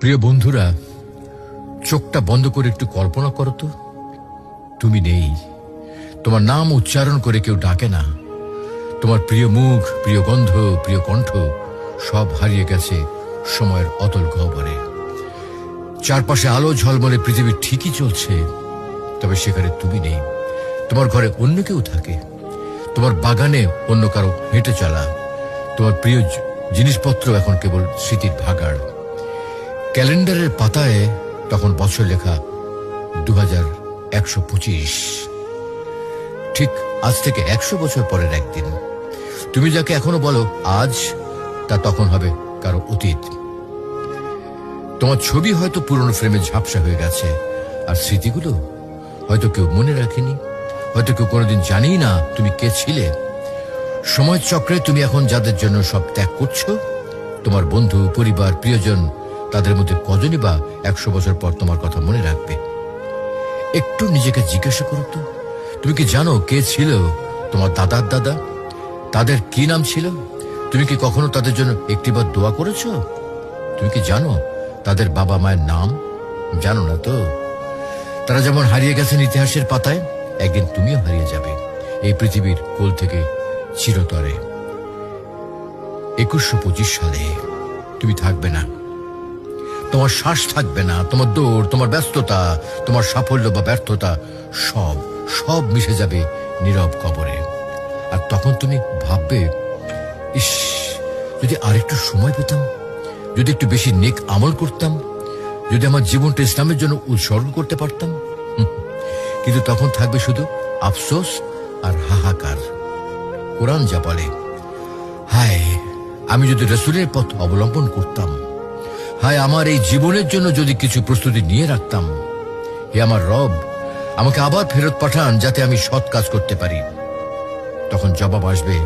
প্রিয় বন্ধুরা, চোখটা বন্ধ করে একটু কল্পনা করো তো। তুমি নেই। তোমার নাম উচ্চারণ করে কেউ ডাকে না। তোমার প্রিয় মুখ, প্রিয় গন্ধ, প্রিয় কণ্ঠ সব হারিয়ে গেছে সময়ের অতল গহ্বরে। চারপাশে আলো ঝলমলে পৃথিবী ঠিকই চলছে, তবে সেখানে তুমি নেই। তোমার ঘরে অন্য কেউ থাকে। তোমার বাগানে অন্য কারও হেঁটে চলা। তোমার প্রিয় জিনিসপত্র এখন কেবল স্মৃতির ভাগাড়। ক্যালেন্ডারের পাতায় তখন বছর লেখা দু হাজার একশো পঁচিশ। ঠিক আজ থেকে একশো বছর পরের একদিন। তুমি যাকে এখনও বলো, আজ তা তখন হবে কারও অতীত। তোমার ছবি হয়তো পুরনো ফ্রেমে ঝাপসা হয়ে গেছে, আর স্মৃতিগুলো হয়তো কেউ মনে রাখেনি, হয়তো কেউ কোনোদিন জানেই না তুমি কে ছিলে। সময় চক্রে তুমি এখন যাদের জন্য সব ত্যাগ করছ, তোমার বন্ধু, পরিবার, প্রিয়জন তাদের মধ্যে কজনই বা একশো বছর পর তোমার কথা মনে রাখবে? একটু নিজেকে জিজ্ঞাসা করো তো। তুমি কি জানো কে ছিল তোমার দাদার দাদা? তাদের কি নাম ছিল? তুমি কি কখনো তাদের জন্য একটিবার দোয়া করেছ? তুমি কি জানো তাদের বাবা মায়ের নাম? জানো না তো। তারা যেমন হারিয়ে গেছেন ইতিহাসের পাতায়, একদিন তুমিও হারিয়ে যাবে। এই পৃথিবীর কোল থেকে চিরতরে। একুশশো পঁচিশ সালে তুমি থাকবে না। তোমার শ্বাস থাকবে না, তোমার দৌড়, তোমার ব্যস্ততা, তোমার সাফল্য বা ব্যর্থতা, সব সব মিশে যাবে নীরব কবরে। আর তখন তুমি ভাববে, ইস, যদি আরেকটু সময় পেতাম, যদি একটু বেশি নেক আমল করতাম, যদি আমার জীবনটা ইসলামের জন্য উৎসর্গ করতে পারতাম। কিন্তু তখন থাকবে শুধু আফসোস আর হাহাকার। কোরআন যা বলে, হায়, আমি যদি রসুলের পথ অবলম্বন করতাম হায়, আমার এই জীবনের জন্য যদি কিছু প্রস্তুতি নিয়ে রাখতাম। হে আমার রব, আমাকে আবার ফেরত পাঠান যাতে আমি সৎ কাজ করতে পারি। তখন জবাব আসবে,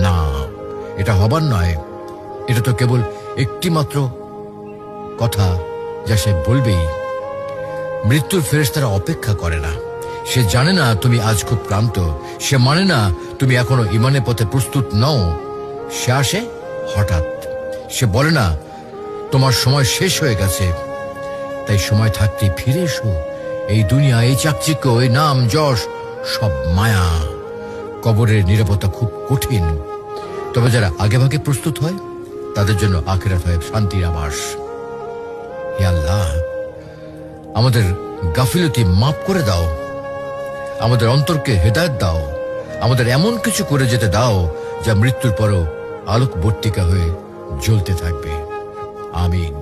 না, এটা হবার নয়। এটা তো কেবল একটি মাত্র কথা যা সে বলবেই। মৃত্যুর ফেরেস তারা অপেক্ষা করে না। সে জানে না তুমি আজ খুব ক্লান্ত। সে মানে না তুমি এখনও ইমানের পথে প্রস্তুত নও। সে আসে হঠাৎ। সে বলে না তোমার সময় শেষ হয়ে গেছে। তাই সময় থাকতে ফিরে এসো। এই দুনিয়া, এই চাকচিক্য, এই নাম, যশ, সব মায়া। কবরের নিরাপত্তা খুব কঠিন। তবে যারা আগেভাগে প্রস্তুত হয়, তাদের জন্য আখেরাত হয় শান্তির আবাস। হে আল্লাহ, আমাদের গাফিলতি মাফ করে দাও। আমাদের অন্তরকে হেদায়ত দাও। আমাদের এমন কিছু করে যেতে দাও, যা মৃত্যুর পরও আলোকবর্তিকা হয়ে জ্বলতে থাকবে। ആമീൻ